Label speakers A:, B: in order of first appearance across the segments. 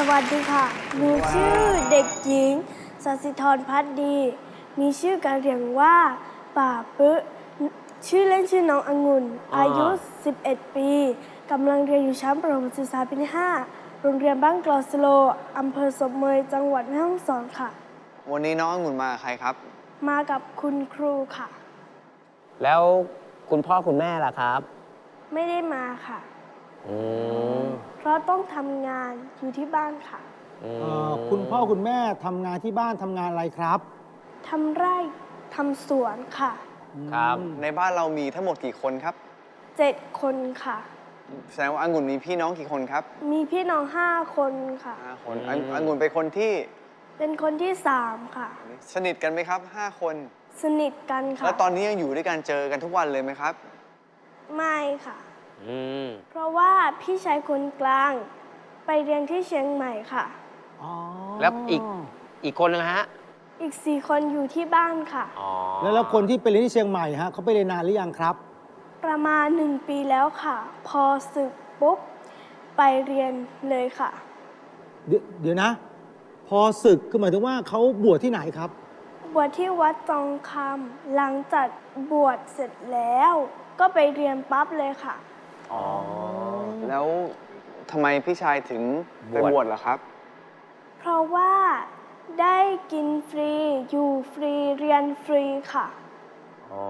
A: สวัสดีค่ะ หนูชื่อเด็กหญิงสัสิธรพัฒดี มีชื่อการเรียกว่า ป่าปึ๊ะชื่อเล่นชื่อน้ององุ่น
B: อ่า
A: อายุ 11 ปี กำลังเรียนอยู่ชั้นประถมศึกษาปีที่5โรงเรียนบ้านกลอสโลอำเภอศพเมย จังหวัดแม่ฮ่องสอนค่ะ
C: วันนี้น้ององุ่นมากับใครครับ
A: มากับคุณครูค่ะ
B: แล้วคุณพ่อคุณแม่ล่ะครับ
A: ไม่ได้มาค่ะ
B: อืม
A: เพราะต้องทำงานอยู่ที่บ้านค่ะ
B: อืม
D: เอ่อคุณพ่อคุณแม่ทำงานที่บ้านทำงานอะไรครับ
A: ทำไร่ทำสวนค่ะ
B: ครับ
C: ในบ้านเรามีทั้งหมดกี่คนครับ
A: เจ็ดคนค่ะ
C: แสดงว่าองุ่นมีพี่น้องกี่คนครับ
A: มีพี่น้องห้าคนค่ะ
C: ห้าคนององุ่นเป็นคนที่
A: เป็นคนที่สามค่ะ
C: สนิทกันไหมครับห้าคน
A: สนิทกันค่ะ
C: แล้วตอนนี้ยังอยู่ด้วยกันเจอกันทุกวันเลยไหมครับ
A: ไม่ค่ะ
B: อืม
A: เพราะว่าพี่ชายคนกลาง ไปเรียนที่เชียงใหม่ค่ะ
D: อ๋อ
B: แล้วอีกอีกคนนึงฮะ
A: อีกสี่คนอยู่ที่บ้านค่ะ
B: อ๋อ
D: แล้วแล้วคนที่ไปเรียนที่เชียงใหม่ฮะเขาไปเรียนนานหรือยังครับ
A: ประมาณหนึ่งปีแล้วค่ะ พอศึกปุ๊บไปเรียนเลยค่ะ
D: เดี๋ยวเดี๋ยวนะ พอศึกคือหมายถึงว่าเขาบวชที่ไหนครับ
A: บวชที่วัดจองคำหลังจากบวชเสร็จแล้ว ก็ไปเรียนปั๊บเลยค่ะ
C: อ๋อ แล้วทำไมพี่ชายถึงไปบวชเหรอครับ
A: เพราะว่าได้กินฟรี อยู่ฟรี เรียนฟรีค่ะ
B: อ๋อ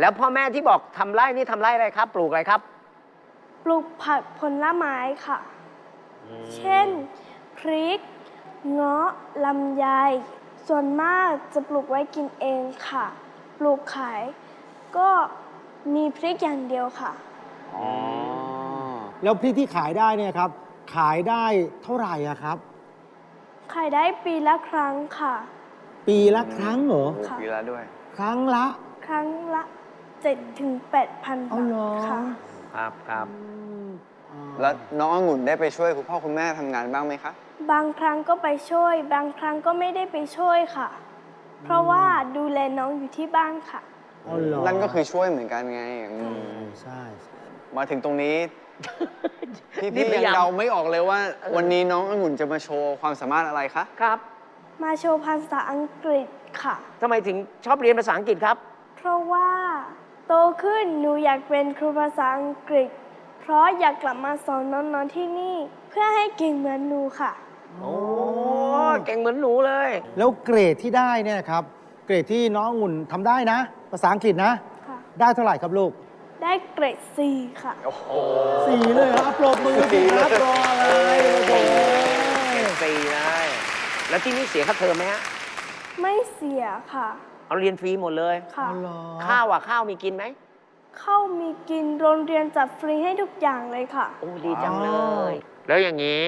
B: แล้วพ่อแม่ที่บอกทำไร่นี่ทำไร่อะไรครับ ปลูกอะไรครับ
A: ปลูกผักผลไม้ค่ะ เช่น พริก เงาะลำไย ส่วนมากจะปลูกไว้กินเองค่ะ ปลูกขายก็ มีพริกอย่างเดียวค่ะ
C: อ๋อ
D: แล้วพริกที่ขายได้เนี่ยครับ ขายได้เท่าไหร่อะครับ
A: ขายได้ปีละครั้งค่ะ
D: ปีละครั้งเหรอ
C: โอ้
A: ค่ะ
C: ปีละด้วย
D: ครั้งละ
A: ครั้งละ7ถึง8,000
D: เอา
A: บา
D: เหรอ
A: ทค่ะ
B: ครับครับ
C: แล้วน้ององุ่นได้ไปช่วยคุณพ่อคุณแม่ทำงานบ้างไหมคะ
A: บางครั้งก็ไปช่วย บางครั้งก็ไม่ได้ไปช่วยค่ะ เพราะว่าดูแลน้องอยู่ที่บ้านค่ะ
D: อ๋อเหรอ
C: นั่นก็คือช่วยเหมือนกันไงอืม
D: ใช่
C: มาถึงตรงนี้ พี่
B: นี่
C: พี่
B: พ
C: ยั
B: ยางยาม
C: เดาไม่ออกเลยว่า วันนี้น้ององุ่นจะมาโชว์ความสามารถอะไรคะ
B: ครับ
A: มาโชว์ภาษาอังกฤษค่ะ
B: ทำไมถึงชอบเรียนภาษาอังกฤษครับ
A: เพราะว่าโตขึ้นหนูอยากเป็นครูภาษาอังกฤษ เพราะอยากกลับมาสอนน้องๆที่นี่ เพื่อให้เก่งเหมือนหนูค่ะ
B: โอ้ เก่งเหมือนหนูเลย
D: แล้วเกรดที่ได้เนี่ยครับ เกรดที่น้ององุ่นทำได้นะ ภาษาอังกฤษนะ
A: ค่ะ
D: ได้เท่าไหร่ครับลูก
A: ได้เกรด C ค่ะ
C: โอ้โห
D: สี่เลยครับปรบมือสิครับรออะไรโอ้โห
B: เก่งฟรีเลยแล้วที่นี่เสียค่าเทอมไหมฮะ
A: ไม่เสียค่ะ
B: เอาเรียนฟรีหมดเลย
A: ค่ะ
D: อ๋อเหรอ
B: ข้าวอะข้าวมีกินไหม
A: เข้ามีกินโรงเรียนจัดฟรีให้ทุกอย่างเลยค่ะ
B: โอ้ดีจังเลย แล้วอย่างนี้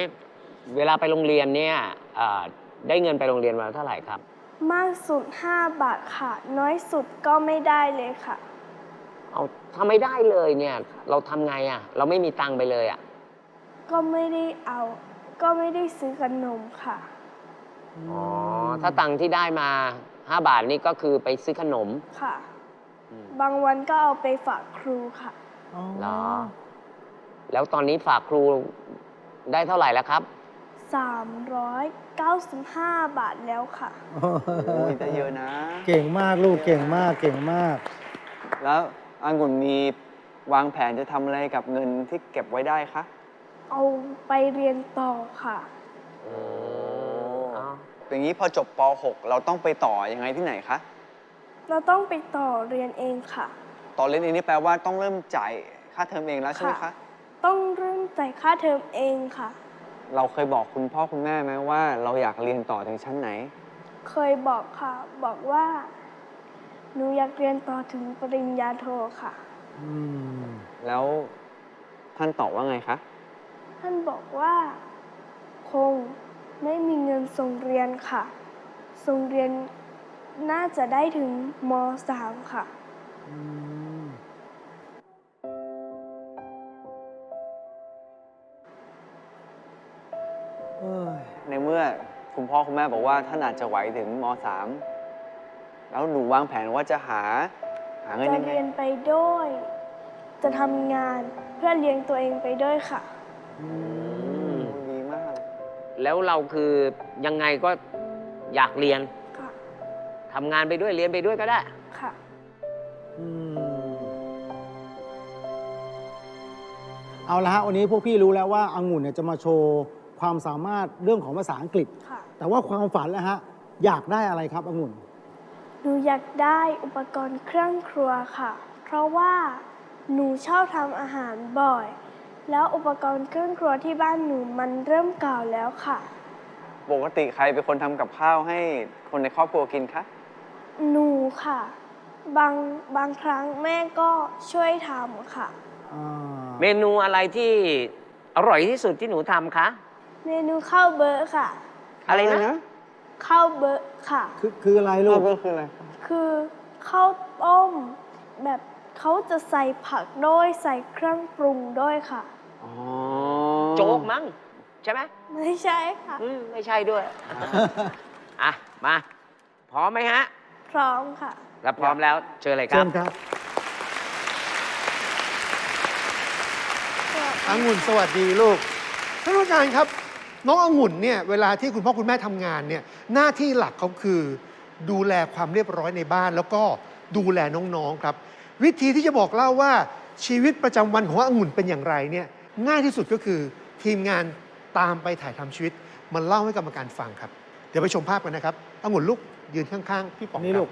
B: เวลาไปโรงเรียนเนี่ยเอ่อได้เงินไปโรงเรียนวันละเท่าไหร่ครับ
A: มากสุด 5 บาทค่ะ น้อยสุดก็ไม่ได้เลยค่ะ
B: เอาถ้าไม่ได้เลยเนี่ย เราทำไงอะ เราไม่มีตังค์ไปเลยอะ
A: ก็ไม่ได้เอา ก็ไม่ได้ซื้อขนมค่ะ
B: อ๋อ ถ้าตังค์ที่ได้มา 5 บาทนี่ก็คือไปซื้อขนม
A: ค่ะ
B: อืม
A: บางวันก็เอาไปฝากครูค่ะ
D: อ๋อ
B: เหรอ แล้วตอนนี้ฝากครูได้เท่าไหร่แล้วครับ
A: 395 บาทแล้วค่ะ
C: โอ้ยได้เยอะนะ
D: เก่งมากลูกเก่งมากเก่งมาก
C: แล้วองุ่นมีวางแผนจะทำอะไรกับเงินที่เก็บไว้ได้คะ
A: เอาไปเรียนต่อค่ะ
B: เอา
C: อย่างนี้พอจบป .6 เราต้องไปต่อยังไงที่ไหนคะ
A: เราต้องไปต่อเรียนเองค่ะ
C: ตอนเรียนเองนี่แปลว่าต้องเริ่มจ่ายค่าเทอมเองแล้วใช่ไหม
A: ค่ะ
C: คะ
A: ต้องเริ่มจ่ายค่าเทอมเองค่ะ
C: เราเคยบอกคุณพ่อคุณแม่ไหมว่า เราอยากเรียนต่อถึงชั้นไหน
A: เคยบอกค่ะ บอกว่า หนูอยากเรียนต่อถึงปริญญาโทค่ะ
D: อืม
C: แล้วท่านตอบว่าไงคะ
A: ท่านบอกว่า คงไม่มีเงินส่งเรียนค่ะ ส่งเรียนน่าจะได้ถึงม .3 ค่ะ
D: อืม
C: มื่อคุณพ่อคุณแม่บอกว่าท่านอาจจะไหวถึงม .3 แล้วหนูวางแผนว่าจะหาหาเงิน
A: จะ
C: ยังไง
A: เรียนไปด้วย จะทำงานเพื่อเลี้ยงตัวเองไปด้วยค่ะ
D: อื
B: อื
D: ม
B: มแล้วเราคือยังไงก็อยากเรียน
A: ค่ะ
B: ทำงานไปด้วยเรียนไปด้วยก็ได้
A: ค่ะ
D: อืมเอาละฮะวันนี้พวกพี่รู้แล้วว่าองุ่นเนี่ยจะมาโชว์ ความสามารถเรื่องของภาษาอังกฤษ
A: ค่ะ
D: แต่ว่าความฝันแล้วฮะ อยากได้อะไรครับองุ่น
A: หนูอยากได้อุปกรณ์เครื่องครัวค่ะ เพราะว่าหนูชอบทำอาหารบ่อย แล้วอุปกรณ์เครื่องครัวที่บ้านหนูมันเริ่มเก่าแล้วค่ะ
C: ปกติใครเป็นคนทำกับข้าวให้คนในครอบครัวกินคะ
A: หนูค่ะ บางบางครั้งแม่ก็ช่วยทำค่ะ
D: อ่า
B: เมนูอะไรที่อร่อยที่สุดที่หนูทำคะ
A: เมนูข้าวเบอร์ค่ะ
B: อะไรนะ
A: ข้าวเบอร์ค่ะ
D: คือคืออะไรลู
C: ลู
D: ก
C: กก็คืออะไรครับ
A: คือข้าวต้ม แบบเขาจะใส่ผักด้วยใส่เครื่องปรุงด้วยค่ะ
C: อ๋อ
B: โจ๊กมั้งใช่ไหม
A: ไม่ใช่ค่ะ
B: อืมไม่ใช่ด้วย อะ มา พร้อมไหมฮะ
A: พร้อมค่ะ
B: แล้วพร้อมแล้วเชิญเลยค
D: เชิ
B: รับ
D: ญครับ
E: องุ่นสวัสดีลูกท่านผู้การครับ น้ององุ่นเนี่ยเวลาที่คุณพ่อคุณแม่ทำงานเนี่ยหน้าที่หลักเขาคือ ดูแลความเรียบร้อยในบ้าน แล้วก็ดูแลน้องๆครับ วิธีที่จะบอกเล่าว่าชีวิตประจำวันขององุ่นเป็นอย่างไรเนี่ยง่ายที่สุดก็คือทีมงานตามไปถ่ายทำชีวิตมันเล่าให้กรรมการฟังครับ เดี๋ยวไปชมภาพกันนะครับองุ่นลูกยืนข้างๆพี่ป๋อง
D: นี่
E: ค
D: ลู
E: รับ
D: ก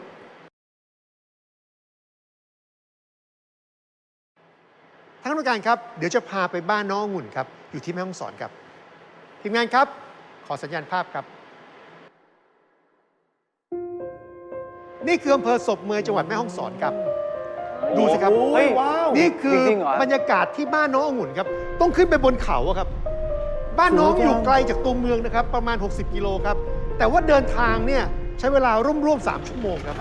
E: ท่านผู้การครับเดี๋ยวจะพาไปบ้านน้ององุ่นครับอยู่ที่แม่ฮ่องสอนครับ ทีมงานครับ ขอสัญญาณภาพครับ นี่คืออำเภอศพเมยจังหวัดแม่ฮ่องสอนครับ ดูสิครับ
D: โอ้
C: เฮ้
D: ย
C: ย
D: ว้าว
E: นี่คือ
C: จริงๆเหรอ
E: บรรยากาศที่บ้านน้ององุ่นครับ ต้องขึ้นไปบนเขาอะครับ บ้านน้อง
D: สวยจัง
E: อยู่ไกลจากตัวเมืองนะครับ ประมาณ 60 กิโลครับ แต่ว่าเดินทางเนี่ยใช้เวลาร่วมๆ3ชั่วโมงครับ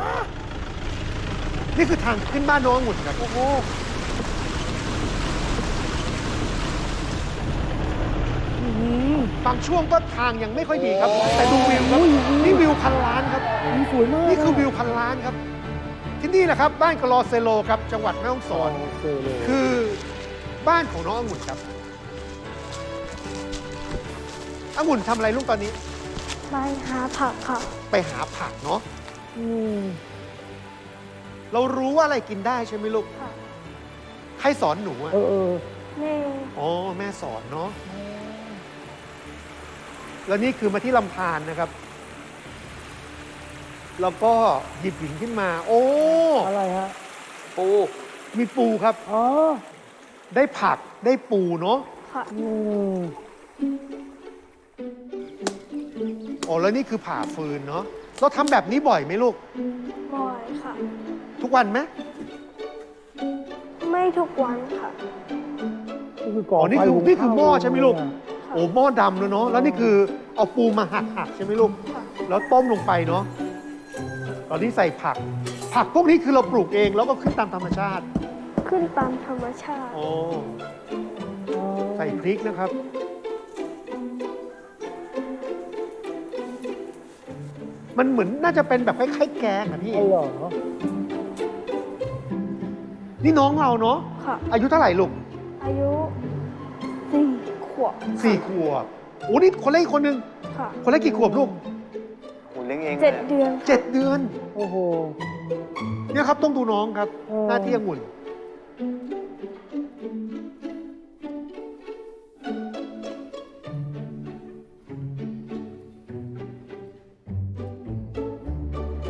E: นี่คือทางขึ้นบ้านน้ององุ่นครับ โอ้โห บางช่วงก็ทางยังไม่ค่อยดีครับ แต่ดูวิวครับนี่วิวพันล้านครับ
D: นี่สวยมาก
E: นี่คือวิวพันล้านครับ ที่นี่แหละครับบ้านกะลอเซโลครับจังหวัดแม่ฮ่องสอน
D: โอเคเลย
E: คือบ้านของน้ององุ่นครับองุ่นทำอะไรลูกตอนนี้
A: ไปหาผักค่ะ
E: ไปหาผักเนาะ
D: อืม
E: เรารู้ว่าอะไรกินได้ใช่ไหมลูก
A: ค่ะ
E: ใครสอนหนูอะ
D: เออเออ
A: แม่
E: อ๋อแม่สอนเนาะ แล้วนี่คือมาที่ลำธารนะครับ แล้วก็หยิบหินขึ้นมา โอ้
D: อะไรฮะ
B: ปู
E: มีปูครับ
D: อ๋อ
E: ได้ผักได้ปูเนาะ
A: ค่ะ
D: อืม
E: อ๋อแล้วนี่คือผ่าฟืนเนาะเราทำแบบนี้บ่อยไหมลูก
A: บ่อยค่ะ
E: ทุกวันไหม
A: ไม่ทุกวันค่ะ
D: นี่คือก่อ
E: อ๋อนี่
D: ไฟ
E: คือ
D: หุง
E: นี่คือหม้อ
D: ข้าว
E: ใช่ไหมลูก
A: ค่ะ
E: โอ้หม้อดำเลยเนาะแล้วนี่คือเอาปูมาหักหักๆใช่ไหมลูก
A: ค่ะ
E: แล้วต้มลงไปเนาะตอนนี้ใส่ผัก ผักพวกนี้คือเราปลูกเองแล้วก็ขึ้นตามธรรมชาติ
A: ขึ้นตามธรรมชาติ
E: โอ้ใส่พริกนะครับ มันเหมือนน่าจะเป็นแบบคล้ายๆแกงอะพี่
D: อ๋อเหรอ
E: นี่น้องเราเนาะ
A: ค่ะ
E: อายุเท่าไหร่ลูก
A: อายุสี่ ขวบ
E: สี่ขวบโอ้นี่คนเล็กอีกคนนึง
A: ค่ะ
E: คนเล็กกี่ขวบลูก
C: คุณเลี้ยงเอง
A: เจ็ด
C: ลย
A: เดือนค่ะ
E: เจ็ดเดือน
D: โอ้โห
E: เนี่ยครับต้องดูน้องครับ
D: เออ
E: หน้าที่องุ่น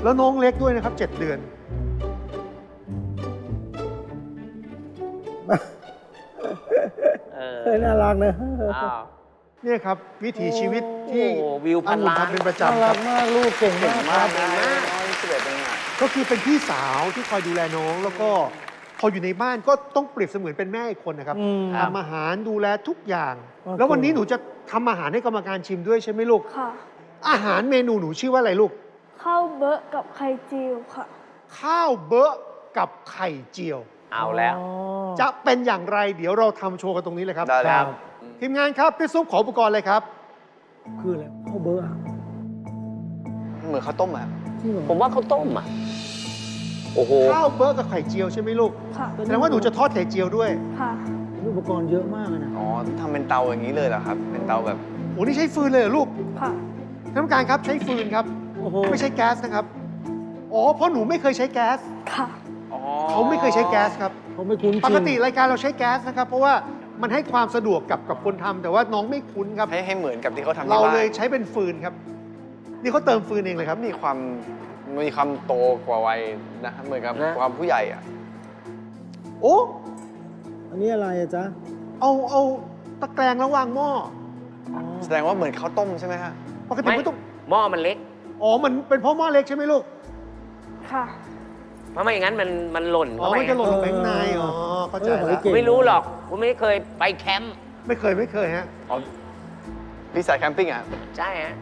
E: แล้วน้องเล็กด้วยนะครับเจ็ดเดือน
B: เออ
D: เฮ้ยน่ารักนะ
B: อ้าว
E: เนี่ยครับ วิถีชีวิตที่
B: โอ้วิวพัน
E: องุ่น
B: ล้าน
E: ทำเป็นประ
D: น่า
E: จำค
D: รั
E: รั
D: ก
E: บ
D: มากลูกเก่ง
C: เก่ง
D: มาก
C: มาก
D: ค
C: นะ
D: รับ
C: น้องสิบเอ็ดเองอะ
E: ก็คือเป็นพี่สาวที่คอยดูแลน้อง แล้วก็พออยู่ในบ้านก็ต้องเปรียบเสมือนเป็นแม่อีกคนนะครับ
D: อืม
E: ทำอาหารดูแลทุกอย่าง
D: โอเค
E: แล้ววันนี้หนูจะทำอาหารให้กรรมการชิมด้วยใช่ไหมลูก
A: ค่ะ
E: อาหารเมนูหนูชื่อว่าอะไรลูก
A: ข้าวเบอร์กับไข่เจียวค่ะ
E: ข้าวเบอะกับไข่เจียว
B: เอาแล้ว
D: อ๋อ
E: จะเป็นอย่างไรเดี๋ยวเราทำโชว์กันตรงนี้เลยครับ
C: ได้เลย
D: ครับ
E: ทีมงานครับพี่ซุปขออุปกรณ์เลยครับ
D: คืออะไรข้าวเบอร์อะ
C: เหมือนข้าวต้มอะ
D: จริงเหรอ
B: ผมว่าเขาวต้มอะ โอ้โห
E: ข้าวเบอะกับไข่เจียวใช่ไหมลูก
A: ค่ะ
E: แสดงว่าหนูจะทอดไข่เจียวด้วย
A: ค่ะ
D: อุปกรณ์เยอะมากเลยนะ
C: อ๋อต้องทำเป็นเตาอย่างนี้เลยเหรอครับ เป็นเตาแบบ
E: อ้นี่ใช้ฟืนเลยเหรอลูก
A: ค่ะ
E: ท่านผู้การครับใช้ฟืนครับ
D: โอ้โห
E: ไม่ใช่แก๊สนะครับ อ๋อ เพราะหนูไม่เคยใช้แก๊ส
A: ค่ะ
C: อ๋อ
E: เขาไม่เคยใช้แก๊สครับ
D: เขาไม่คุ้นชิน
E: ปกติรายการเราใช้แก๊สนะครับ เพราะว่ามันให้ความสะดวกกับกับคนทำแต่ว่าน้องไม่คุ้นครับ
C: ให้ให้เหมือนกับที่เขาทำที่
E: เรา
C: บ้าน
E: เลยใช้เป็นฟืนครับ นี่เขาเติมฟืนเองเลยครับ
C: มีความมีความโตกว่าวัยนะเหมือนกับ
B: นะ
C: ความผู้ใหญ่อะ
E: โอ้
D: อันนี้อะไรอะจ๊ะ
E: เอาเอาตะแกรงแล้ววางหม้อ
D: อ๋อ
C: แสดงว่าเหมือนข้าวต้มใช่ไหมฮะ
E: ปกติ
B: ไม่
E: ไม่ต้อง
B: หม้อมันเล็ก
E: อ๋อมันเป็นเพราะหม้อเล็กใช่ไหมลูก
A: ค่ะ
B: เพราะไม่อย่างนั้นมันมันหล่น
E: อ๋อ
B: เข้าไป
E: มันจะหล่นลงไปข้างในอ๋อเข้าใจ
D: เออหอย
E: แล้ว
D: เก่ง
B: ไม่รู้หรอกกูไม่เคยไปแคมป์
E: ไม่เคยไม่เคยฮะ
C: อ๋อพี่สายแคมปิ้งอะ
B: ใช่ฮะ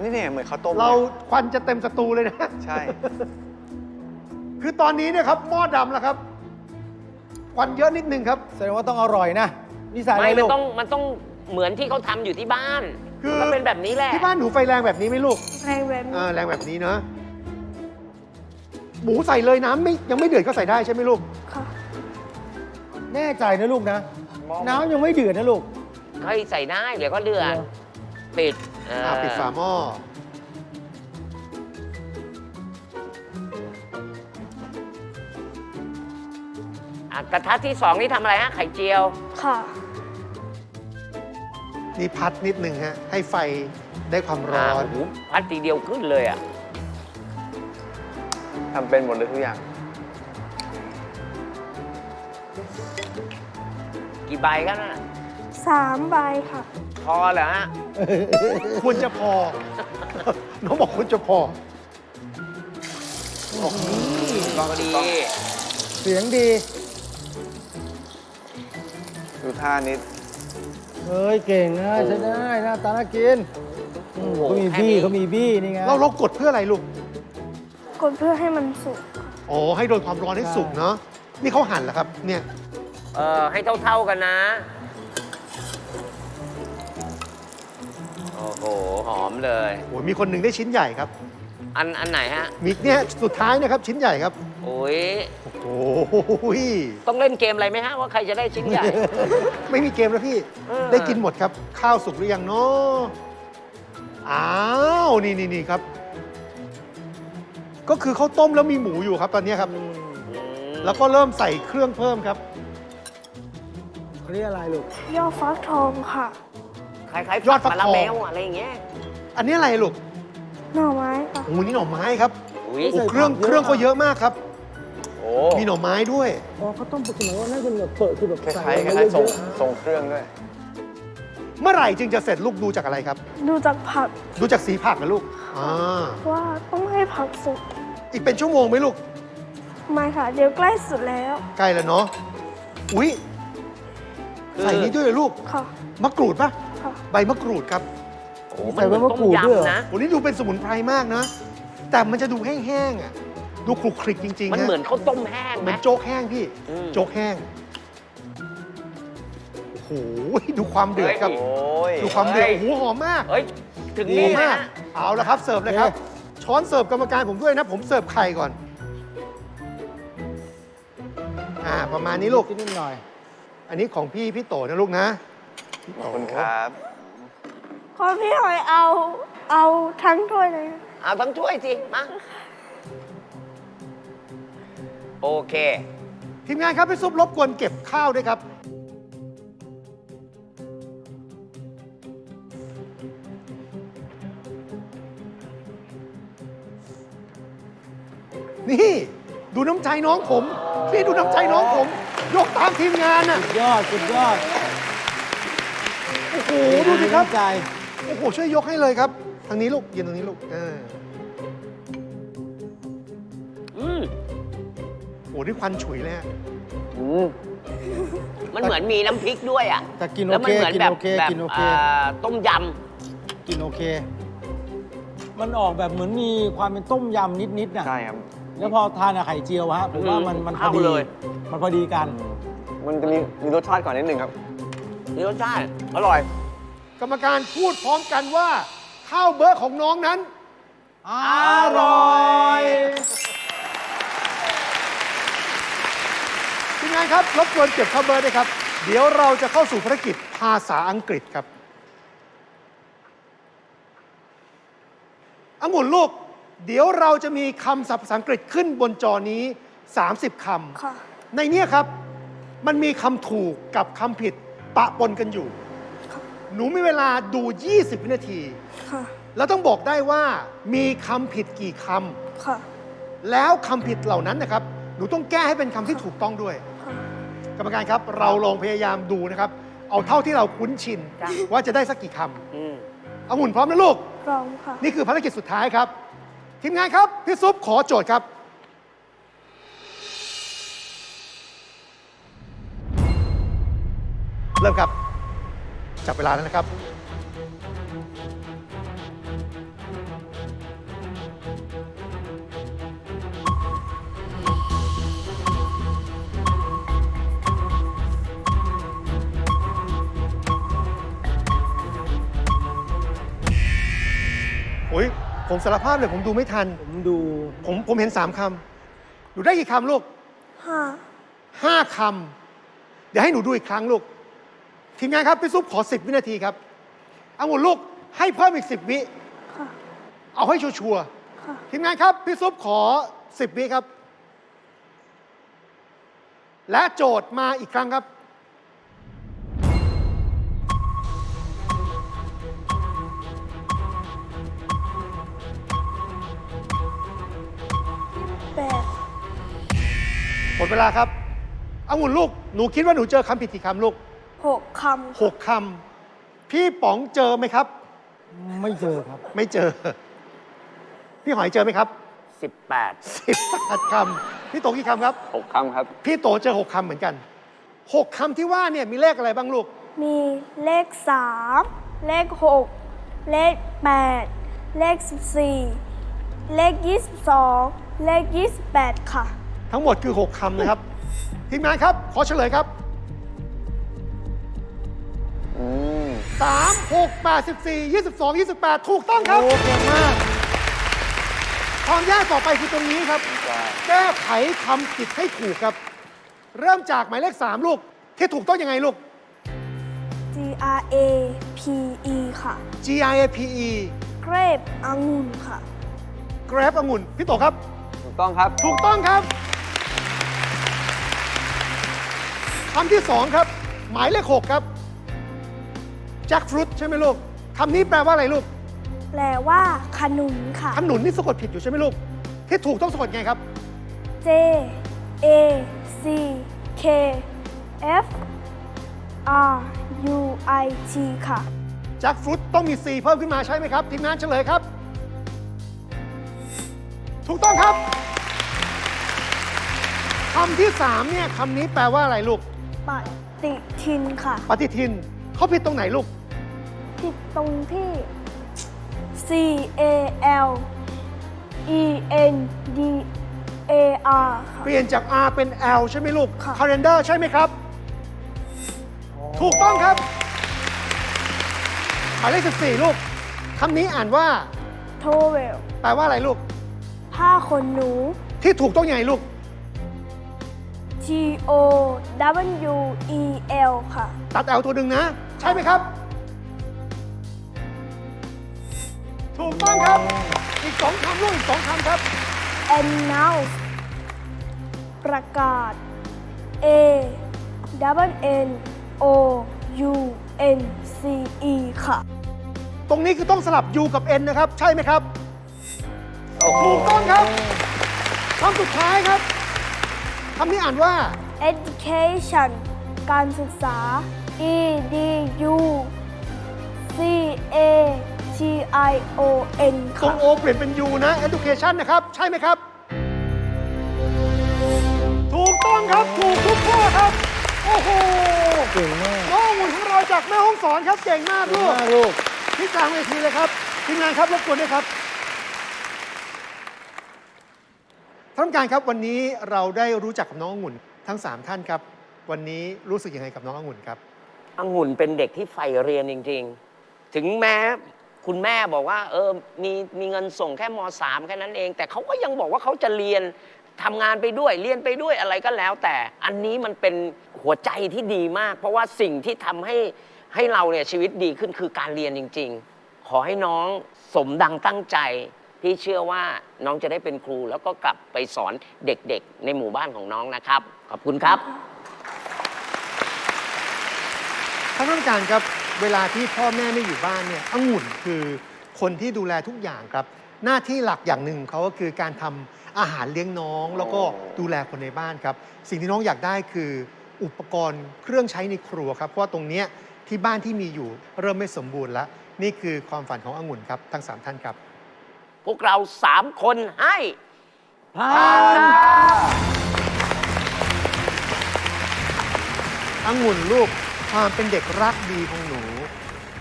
C: นี่เนี่ยเหมือนข้าวต้ม
E: เรา
C: นี่ย
E: ควันจะเต็มสตูเลยนะ
C: ใช่
E: คือตอนนี้เนี่ยครับหม้อดำแล้วครับ ควันเยอะนิดนึงครับ
D: แสดงว่าต้องอร่อยนะนิสัยอะไร
B: ไม่มัน
D: ลูก
B: ต้องมันต้องเหมือนที่เขาทำอยู่ที่บ้าน
E: คือ
B: มันเป็นแบบนี้แหละ
E: ที่บ้านหนูไฟแรงแบบนี้ไหมลูก
A: แรงแบบนี้
E: อ่าแรงแบบนี้เนอะ หมูใส่เลยน้ำไม่ยังไม่เดือดก็ใส่ได้ใช่ไหมลูก
A: ค่ะ
D: แน่ใจนะลูกนะ
C: หม้อ
D: น้ำยังไม่เดือดนะลูก
B: เฮ้ยใส่ได้เดี๋ยวก็เดือด
D: เหรอ
B: ปิดเออ
E: อ่าปิดฝาหม้อ
B: อะกระทะที่สองนี่ทำอะไรฮะไข่เจียว
A: ค่ะ
E: นี่พัดนิดนึงฮะ ให้ไฟได้ความร้อน
B: โโหพัดทีเดียวขึ้นเลยอะ
C: ทำเป็นหมดเลยทุกอย่าง
B: กี่ใบกันน่ะ
A: สามใบค่ะ
B: พอเหรอฮะ
E: ควรจะพอ น้องบอกควรจะพอ
B: พอดี
D: เสียงดี
C: ดูท่านี้
D: เฮ้ย เก่งนะใช้ได้หน้าตาน่ากินอืม
B: โอ้โห
D: เขามี
B: แค่
D: บี้
B: นี้
D: เขามีบี้นี่ไง
E: เราเรากดเพื่ออะไรลูก
A: กดเพื่อให้มันสุก
E: อ๋อให้โดนความร้อนให้สุกเนาะนี่เขาหั่นแล้วครับเนี่ย
B: เออให้เท่าๆกันนะ โอ้โห หอมเลย
E: โอ้ยมีคนหนึ่งได้ชิ้นใหญ่ครับ
B: อันอันไหนฮะ
E: มีเนี่ยสุดท้ายนะครับชิ้นใหญ่ครับ
B: โอ้ย
E: โอ้ย
B: ต้องเล่นเกมอะไรไหมฮะ ว่าใครจะได้ชิ้นใหญ่
E: ไม่มีเกมแล้วพี่
B: เออ
E: ได้กินหมดครับ ข้าวสุกหรือยังเนาะอ้าวนี่นี่นี่ครับ ก็คือข้าวต้มแล้วมีหมูอยู่ครับตอนนี้ครับ
B: อืม
E: แล้วก็เริ่มใส่เครื่องเพิ่มครับ
D: เขาเรียกอะไรลูก
A: ยอดฟักทองค่ะ
B: คล้ายๆ
E: ยอดฟัก
B: มะละ
E: ทอง
B: แมวอะไรอย่างเงี้ย
E: อันนี้อะไรลูก
A: หน่อไม้ค่ะ
E: โอ้โหนี่หน่อไม้ครับ
B: อุ้ย
E: โอ้เครื่องเครื่องเขาเยอะมากครับ
C: โอ้
E: มีหน่อไม้ด้วย
D: อ๋อเขาต้มปกติว่าน่าจะแบบเปิดคือแบบ
C: คล้า
D: ใส่
C: ยๆค
D: อะไร
C: ล้ายๆทรง
D: เยอะ
C: ทรงเครื่องด้วย
E: เมื่อไหร่จึงจะเสร็จลูกดูจากอะไรครับ
A: ดูจากผัก
E: ดูจากสีผักนะลูกอ่า
A: ว่าต้องให้ผักสุก
E: อีกเป็นชั่วโมงไหมลูก
A: ไม่ค่ะ เดี๋ยวใกล้สุดแล้ว
E: ใกล้แล้วเนาะ อุ๊ย ใส่นี้ด้วยเหรอลูก
A: ค่ะ
E: มะกรูดปะ
A: ค่ะ
E: ใบมะกรูดครับ
B: โอ้โหมันเหมือนต้มยำนะ
E: โอ้นี่ดูเป็นสมุนไพรมากนะ แต่มันจะดูแห้งๆอะ ดูคลุกคลิกจริงๆ
B: มัน
E: ฮะ
B: เหมือนข้าวต้มแห้ง
E: เห
B: ไหม
E: มือนโจ๊กแห้งพี่
B: อืม
E: โจ๊กแห้ง โอ้โห ดูความเดือดครับ
C: โอ้ย
E: ดูความเดือดโอ้โหหอมมาก
B: เฮ้ย ถึง
E: หอ
B: นี่
E: ม
B: นะ
E: มาก
B: ฮะ
E: เอาละครับ เสิร์ฟเลยครับ ช้อนเสิร์ฟกรรมการผมด้วยนะ ผมเสิร์ฟไข่ก่อน อ่า ประมาณนี้ลูก
D: นิดหน่อย
E: อันนี้ของพี่พี่โตนะลูกนะ
C: ขอบคุณครับ
A: ขอพี่หอยเอาเอาทั้งถ้วยเลย
B: เอาทั้งถ้วยสิ มา โอเค
E: ทีมงานครับพี่ซุปรบกวนเก็บข้าวด้วยครับ นี่ ดูน้ำใจน้องผมนี่ดูน้ำใจน้องผม ยกตามทีมงานน่ะ
D: สุดยอดสุดยอด
E: โอ้โหดูดิครับ
D: น้ำใจ
E: โอ้โหช่วยยกให้เลยครับ ทางนี้ลูกยืนตรงนี้ลูกเออ
B: อืม
E: โอ้โหนี่ควันฉุยเลยฮะ
C: อืม
B: มันเหมือนมีน้ำพริกด้วยอะ
D: แต่กิน
B: แล้ว
D: โอ
B: มั
D: เค
B: เหมือน
D: กิน
B: แบบ
D: โอเค
B: แบบ
D: กินโอเค
B: อ่าต้มย
D: กินโอเค มันออกแบบเหมือนมีความเป็นต้มยำนิดๆน่ะ
C: ใช่ครับ
D: แล้วพอทานกับไข่เจียวฮะผมว่ามันมันพอ
B: เข้า
D: ดี
B: เลย
D: มันพอดีกัน
C: มันจะมีมีรสชาติก่อนนิดนึงครับ
B: นี่รสชาติอร่อย
E: กรรมการพูดพร้อมกันว่า ข้าวเบอร์ของน้องนั้น
D: อร่อย
E: ทีมงานครับรบกวนเก็บข้าวเบอร์ด้วยครับ เดี๋ยวเราจะเข้าสู่ภารกิจพาษาอังกฤษครับองุ่นลูก เดี๋ยวเราจะมีคำศัพท์ภาษาอังกฤษขึ้นบนจอนี้ 30 คำ
A: ค่ะ
E: ในเนี้ยครับ มันมีคำถูกกับคำผิดปะปนกันอยู่หนูมีเวลาดู 20 วินาที
A: ค่ะ
E: แล้วต้องบอกได้ว่ามีคำผิดกี่ค
A: ค่ะำ
E: แล้วคำผิดเหล่านั้นนะครับ หนูต้องแก้ให้เป็นคำที่ถูกต้องด้วย
A: ค่ะ
E: กรรมการครับ เราลองพยายามดูนะครับ เอาเท่าที่เราคุ้นชิน
B: จ้ะ
E: ว่าจะได้สักกี่ค
B: อืมำ
E: องุ่นพร้อมนะลูก
A: พร้อมค่ะ
E: นี่คือภารกิจสุดท้ายครับ ทีมงานครับ พี่ซุปขอโจทย์ครับ เริ่มครับ จับเวลาแล้วนะครับ ผมสารภาพเลยผมดูไม่ทัน
D: ผมดู
E: ผมผมเห็นสามคำหนูได้กี่คำลูก
A: ห้า
E: ห้าคำเดี๋ยวให้หนูดูอีกครั้งลูก ทีมงานครับพี่ซุปขอสิบวินาทีครับเอาหมดลูกให้เพิ่มอีกสิบวิ
A: ค่ะ
E: เอาให้ชัวร์
A: ค่ะ
E: ๆทีมงานครับพี่ซุปขอสิบวิครับ และโจทย์มาอีกครั้งครับ มดเวลาครับเอาหุ่นลูก หนูคิดว่าหนูเจอคำผิดกี่คำลูก
A: หกคำ
E: หกคำพี่ป๋องเจอไหมครับ
D: ไม่เจอครับ
E: ไม่เจอ พี่หอยเจอไหมครับ
B: 18
E: สิบแปดคำพี่โตกี่คำครับ
C: หกคำครับ
E: พี่โตเจอหกคำเหมือนกันหกคำที่ว่าเนี่ยมีเลขอะไรบ้างลูก
A: มีเลขสามเลขหกเลขแปดเลขสิบสี่เลขยี่สิบสองเลขยี่สิบแปดค่ะ
E: ทั้งหมดคือ 6คำนะครับ ทีมงานครับ ขอเฉลยครับ
C: อืม
E: 3 6 8 14 22 28 ถูกต้องครับ
D: โอ้เก่งมาก
E: ความยากต่อไปคือตรงนี้ครับ แก้ไขคำผิดให้ถูกครับ เริ่มจากหมายเลข 3 ลูก ที่ถูกต้องยังไงลูก
A: G R A P E ค่ะ
E: G I A P E
A: เกรปองุ่นค่ะ
E: grab องุ่น พี่โตครับ
C: ถูกต้องครับ
E: ถูกต้องครับ คำที่สองครับ หมายเลข 6 ครับ jackfruit ใช่ไหมลูกคำนี้แปลว่าอะไรลูก
A: แปลว่า ขนุนค่ะ
E: ขนุนนี่สะกดผิดอยู่ใช่ไหมลูก ที่ถูกต้องสะกดไงครับ
A: J A C K F R U I T ค่ะ
E: แจ็คฟรุตต้องมี C เพิ่มขึ้นมาใช่ไหมครับทีมงานเฉลยครับ ถูกต้องครับคำที่ 3 เนี่ยคำนี้แปลว่าอะไรลูก
A: ปฏิทินค่ะ
E: ปฏิทินเขาผิดตรงไหนลูก
A: ผิดตรงที่ C A L E N D A R ค่ะ
E: เปลี่ยนจาก R เป็น L ใช่ไหมลูก
A: ค่ะ
E: calendar ใช่ไหมครับ ถูกต้องครับหมายเลข14 ลูกคำนี้อ่านว่า
A: โทเวล
E: แปลว่าอะไรลูก
A: ผ้าขนหนู
E: ที่ถูกต้องยังไงลูก
A: G O W E L ค่ะ
E: ตัด L ตัวหนึ่งนะ ใช่ไหมครับ ถูกต้องครับ อีกสองคำลูกอีกสองคำครับ
A: announce ประกาศ A W N O U N C E ค่ะ
E: ตรงนี้คือต้องสลับ U กับ N นะครับ ใช่ไหมครับ ถูกต้องครับคำสุดท้ายครับคำนี้อ่านว่า
A: education การศึกษา E D U C A T I O N
E: ตรง
A: ค่ะ
E: O เปลี่ยนเป็น U นะ education นะครับ ใช่ไหมครับ ถูกต้องครับ ถูกทุกข้อครับ โอ้โห
D: เก่งมาก
E: น้ององุ่นของเราจากแม่ห้องสอนครับ เก่งมาก
D: เก่ง
E: ลูก
D: มากลูก
E: ที่กลางเวทีเลยครับทีมงานครับรบกวนด้วยครับ ท่านผู้การครับวันนี้เราได้รู้จักกับน้ององุ่นทั้ง 3 ท่านครับ วันนี้รู้สึกยังไงกับน้ององุ่นครับ
B: องุ่นเป็นเด็กที่ใฝ่เรียนจริง ๆ ถึงแม้คุณแม่บอกว่า เออมีมีเงินส่งแค่มสามแค่นั้นเอง แต่เขาก็ยังบอกว่าเขาจะเรียนทำงานไปด้วยเรียนไปด้วยอะไรก็แล้ว แต่อันนี้มันเป็นหัวใจที่ดีมาก เพราะว่าสิ่งที่ทำให้ให้เราเนี่ยชีวิตดีขึ้นคือการเรียนจริง ๆ ขอให้น้องสมดังตั้งใจ พี่เชื่อว่าน้องจะได้เป็นครู แล้วก็กลับไปสอนเด็กๆ ในหมู่บ้านของน้องนะครับ ขอบคุณครับ
E: ท่านผู้การครับเวลาที่พ่อแม่ไม่อยู่บ้านเนี่ยองุ่นคือคนที่ดูแลทุกอย่างครับ หน้าที่หลักอย่างหนึ่งของเขาก็คือการทำอาหารเลี้ยงน้อง แล้วก็ดูแลคนในบ้านครับ สิ่งที่น้องอยากได้คืออุปกรณ์เครื่องใช้ในครัวครับ เพราะว่าตรงเนี้ยที่บ้านที่มีอยู่เริ่มไม่สมบูรณ์แล้ว นี่คือความฝันขององุ่นครับทั้งสามท่านครับ
B: พวกเราสามคนให้
D: ผ่าน
E: องุ่นลูกความเป็นเด็กรักดีของหนู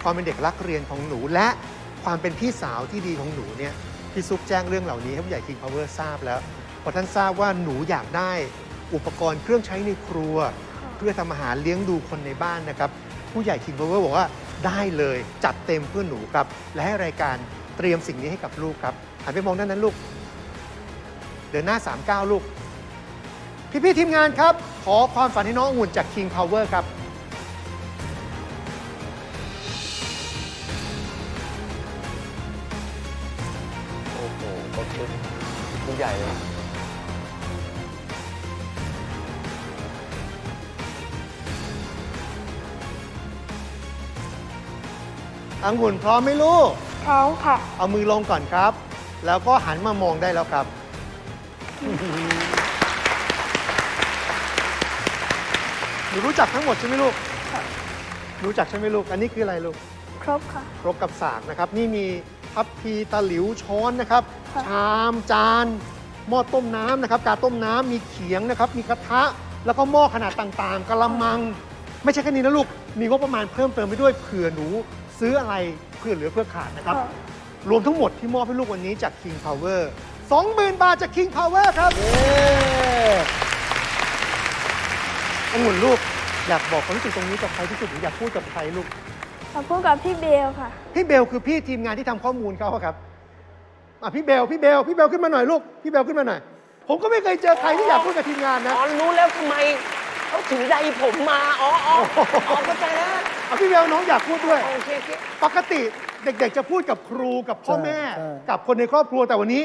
E: ความเป็นเด็กรักเรียนของหนูและความเป็นพี่สาวที่ดีของหนูเนี่ยพี่ซุปแจ้งเรื่องเหล่านี้ให้ผู้ใหญ่ King Power ทราบแล้วพอท่านทราบว่าหนูอยากได้อุปกรณ์เครื่องใช้ในครัว เพื่อทำอาหารเลี้ยงดูคนในบ้านนะครับ ผู้ใหญ่ King Power บอกว่าได้เลยจัดเต็มเพื่อหนูครับ และให้รายการ เตรียมสิ่งนี้ให้กับลูกครับหันไปมองด้านนั้นลูก เดินหน้า 39 ลูก พี่ๆทีมงานครับ ขอความฝันให้น้ององุ่นจาก King Power ครับ
C: โอ้โหครบชุดชุดใหญ่เลย
E: องุ่นพร้อมไหมลูก
A: พร้อมค่ะ
E: เอามือลงก่อนครับ แล้วก็หันมามองได้แล้วครับ หนูรู้จักทั้งหมดใช่ไหมลูก
A: ค่ะ
E: รู้จักใช่ไหมลูก อันนี้คืออะไรลูก
A: ครบค่ะ
E: ครกกับสากนะครับ นี่มีทัพพีตะหลิวช้อนนะครับ
A: ค่ะ
E: ชามจานหม้อต้มน้ำนะครับ กาต้มน้ำมีเขียงนะครับ มีกระทะ แล้วก็หม้อขนาดต่างๆกะละมัง ไม่ใช่แค่นี้นะลูก มีงบประมาณเพิ่มเติมไปด้วยเผื่อหนู ซื้ออะไร เพื่อเหลือเพื่อขาดนะครับ
A: ค่ะ
E: รวมทั้งหมดที่มอบให้ลูกวันนี้จาก King Power 20,000 บาทจาก King Power ครับองุ่นลูกอยากบอกความรู้สึกตรงนี้กับใครที่สุดหรืออยากพูดกับใครลูก
A: ขอพูดกับพี่เบลค่ะ
E: พี่เบลคือพี่ทีมงานที่ทำข้อมูลเขาอะครับอะพี่เบลพี่เบลพี่เบลขึ้นมาหน่อยลูกพี่เบลขึ้นมาหน่อย ผมก็ไม่เคยเจอใครที่อยากพูดกับทีมงานนะ
B: อ๋อรู้แล้วทำไมเขาถือใดผมมา อ๋ออ๋ออ๋อเข้าใจแล้ว
E: อะพี่เบลน้องอยากพูดด้วย
B: โอเคโอเค
E: ปกติเด็กๆ จะพูดกับครูกับพ่อแม่
D: ใช่
E: กับคนในครอบครัวแต่วันนี้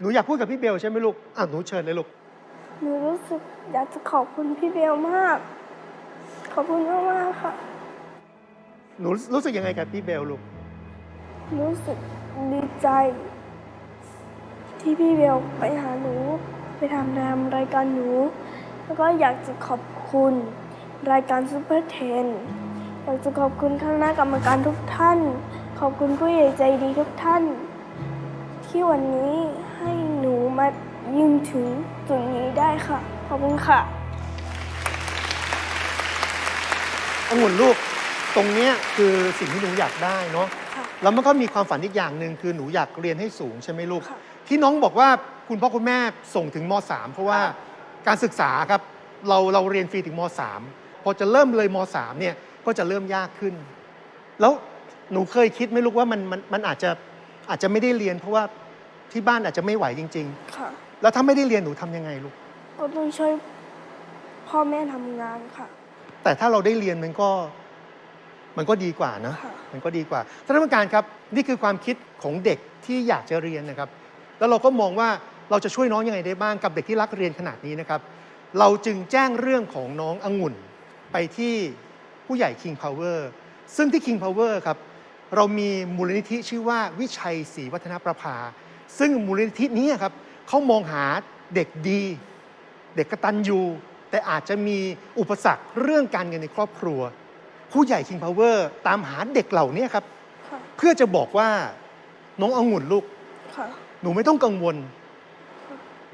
E: หนูอยากพูดกับพี่เบลใช่ไหมลูกอะหนูเชิญเลยลูก
A: หนูรู้สึกอยากจะขอบคุณพี่เบลมาก ขอบคุณมากมากๆค่ะ
E: หนูรู้สึกยังไงกับพี่เบลลูก
A: รู้สึกดีใจ ที่พี่เบลไปหาหนู ไปทำตามรายการหนู แล้วก็อยากจะขอบคุณ รายการซูเปอร์เทน อยากจะขอบคุณคณะกรรมการทุกท่าน ขอบคุณผู้ใหญ่ใจดีทุกท่าน ที่วันนี้ให้หนูมายืนถึงจุดนี้ได้ค่ะ ขอบคุณค่ะ
E: องุ่นลูกตรงเนี้ยคือสิ่งที่หนูอยากได้เนาะ
A: ค่ะ
E: แล้วมันก็มีความฝันอีกอย่างหนึ่งคือหนูอยากเรียนให้สูงใช่ไหมลูก
A: ค่ะ
E: ที่น้องบอกว่าคุณพ่อคุณแม่ส่งถึงม .3 เพราะว่าการศึกษาครับเราเราเรียนฟรีถึงม .3 พอจะเริ่มเลยม .3 เนี่ย ก็จะเริ่มยากขึ้น แล้วหนูเคยคิดไหมลูกว่ามันมันมันอาจจะอาจจะไม่ได้เรียน เพราะว่าที่บ้านอาจจะไม่ไหวจริง
A: ค่ะ
E: ๆ แล้วถ้าไม่ได้เรียนหนูทำยังไงลูก
A: ก็ต้องช่วยพ่อแม่ทำงานค่ะ
E: แต่ถ้าเราได้เรียนมันก็มันก็ดีกว่านะ
A: ค่ะ
E: มันก็ดีกว่าท่านผู้การครับ นี่คือความคิดของเด็กที่อยากจะเรียนนะครับ แล้วเราก็มองว่าเราจะช่วยน้องยังไงได้บ้างกับเด็กที่รักเรียนขนาดนี้นะครับ เราจึงแจ้งเรื่องของน้ององุ่นไปที่ ผู้ใหญ่ King Power ซึ่งที่ King Power ครับเรามีมูลนิธิชื่อว่าวิชัยศรีวัฒนประภา ซึ่งมูลนิธินี้ครับเขามองหาเด็กดี เด็กกตัญญูแต่อาจจะมีอุปสรรคเรื่องการเงินในครอบครัว ผู้ใหญ่ King Power ตามหาเด็กเหล่านี้ครับ
A: ค่ะ
E: เพื่อจะบอกว่าน้ององุ่นลูก
A: ค่ะ
E: หนูไม่ต้องกังวล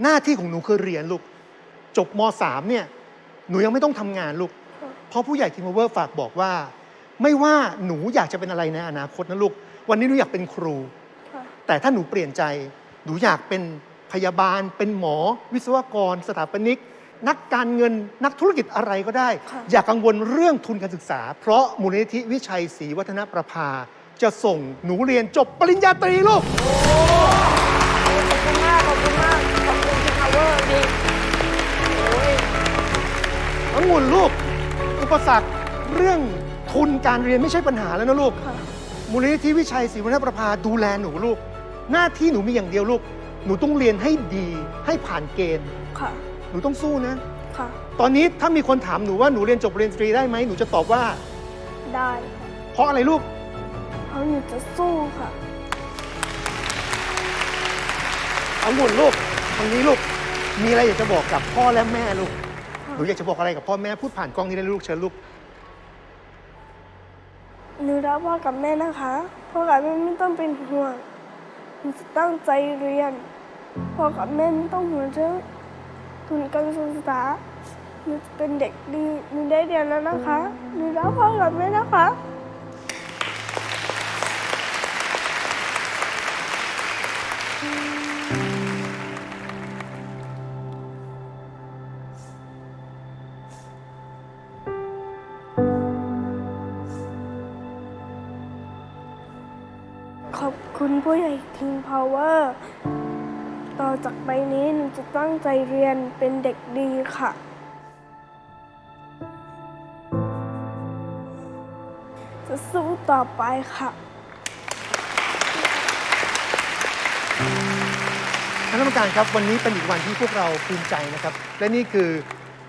E: หน้าที่ของหนูคือเรียนลูก จบม .3 เนี่ยหนูยังไม่ต้องทำงานลูก
A: ค่ะ
E: เพราะผู้ใหญ่ King Power ฝากบอกว่า ไม่ว่าหนูอยากจะเป็นอะไรในอนาคตนะลูก วันนี้หนูอยากเป็นครู
A: ค่ะ
E: แต่ถ้าหนูเปลี่ยนใจ หนูอยากเป็นพยาบาล เป็นหมอ วิศวกร สถาปนิก นักการเงิน นักธุรกิจอะไรก็ได้
A: ค่ะ
E: อย่ากังวลเรื่องทุนการศึกษา เพราะมูลนิธิวิชัยศรีวัฒนประภา จะส่งหนูเรียนจบปริญญาตรีลูก
B: ขอบคุณมาก ขอบคุณมาก ขอบคุณที่ power ดีโอ้ย
E: องุ่นลูกอุ ปสรรคเรื่องทุนการเรียนไม่ใช่ปัญหาแล้วนะลูก
A: ค่ะ
E: มูลนิธิวิชัยศรีวัฒนประภาดูแลหนูลูก หน้าที่หนูมีอย่างเดียวลูก หนูต้องเรียนให้ดีให้ผ่านเกณฑ์
A: ค่ะ
E: หนูต้องสู้นะ
A: ค่ะ
E: ตอนนี้ถ้ามีคนถามหนูว่าหนูเรียนจบปริญญาตรีได้ไหมหนูจะตอบว่า
A: ได้ค่ะ
E: เพราะอะไรลูก
A: เพราะหนูจะสู้ค่ะ
E: เอาหมุนลูกทางนี้ลูก มีอะไรอยากจะบอกกับพ่อและแม่ลูกห นูอยากจะบอกอะไรกับพ่อแม่พูดผ่านกล้องนี้ได้ลูกเชิญลูก
A: หนูรักพ่อกับแม่นะคะพ่อกับแม่ไม่ต้องเป็นห่วงหนูจะตั้งใจเรียนพ่อกับแม่ไม่ต้องห่วงเรื่องทุนการศึกษาหนูจะเป็นเด็กดีหนูได้เรียนแล้วนะคะหนูรักพ่อกับแม่นะคะข คุณผู้ใหญ่ King Power ต่อจากไปนี้หนูจะตั้งใจเรียนเป็นเด็กดีค่ะ จะสู้ต่อไปค่ะ
E: ท่านกรรมการครับวันนี้เป็นอีกวันที่พวกเราภูมิใจนะครับ และนี่คือ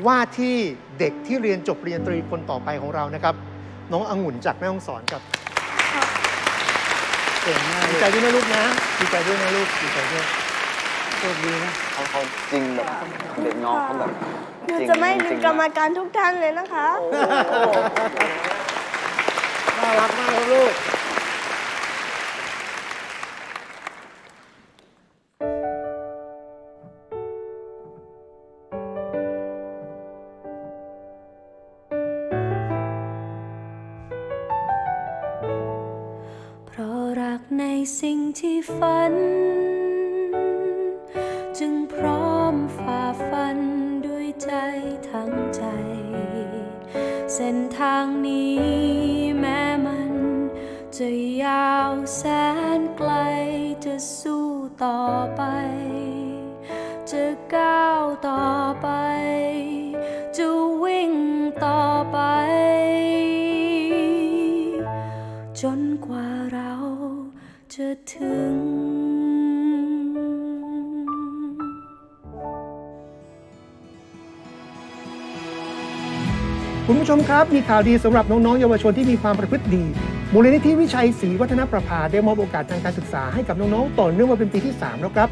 E: ว่าที่เด็กที่เรียนจบปริญญาตรีคนต่อไปของเรานะครับ น้ององุ่นจากแม่ฮ่องสอนครับ
F: เก่งมาก
E: ดี
F: เลย
E: ใจด้วยนะลูกนะดีใจด้วยนะลูกดีใจด้วย
F: โชคดีนะ
C: เขาเขาจริงแบบเด็กน้องเขาแบบ
A: หนู
C: จริง
A: จะไม่ลื
C: จริ
A: ม
C: ง
A: กรรม
C: มาก
A: การทุกท่านเลยนะคะ
F: น่ารักมากครับลูก
E: คุณผู้ชมครับ มีข่าวดีสำหรับน้องๆเยาวชนที่มีความประพฤติดี มูลนิธิวิชัยศรีวัฒนประภาได้มอบโอกาสทางการศึกษาให้กับน้องๆต่อเนื่องมาเป็นปีที่ 3 แล้วครับ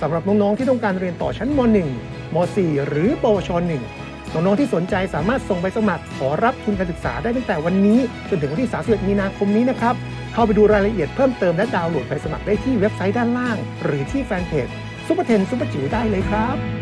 E: สำหรับน้องๆที่ต้องการเรียนต่อชั้นม .1 ม .4 หรือปวช .1 น้องๆที่สนใจสามารถส่งใบสมัคร ขอรับทุนการศึกษาได้ตั้งแต่วันนี้ จนถึงวันที่ 31 มีนาคมนี้นะครับเข้าไปดูรายละเอียดเพิ่มเติมและดาวน์โหลดใบสมัครได้ที่เว็บไซต์ด้านล่าง หรือที่แฟนเพจซุปเปอร์เทนซุปเปอร์จิ๋วได้เลยครับ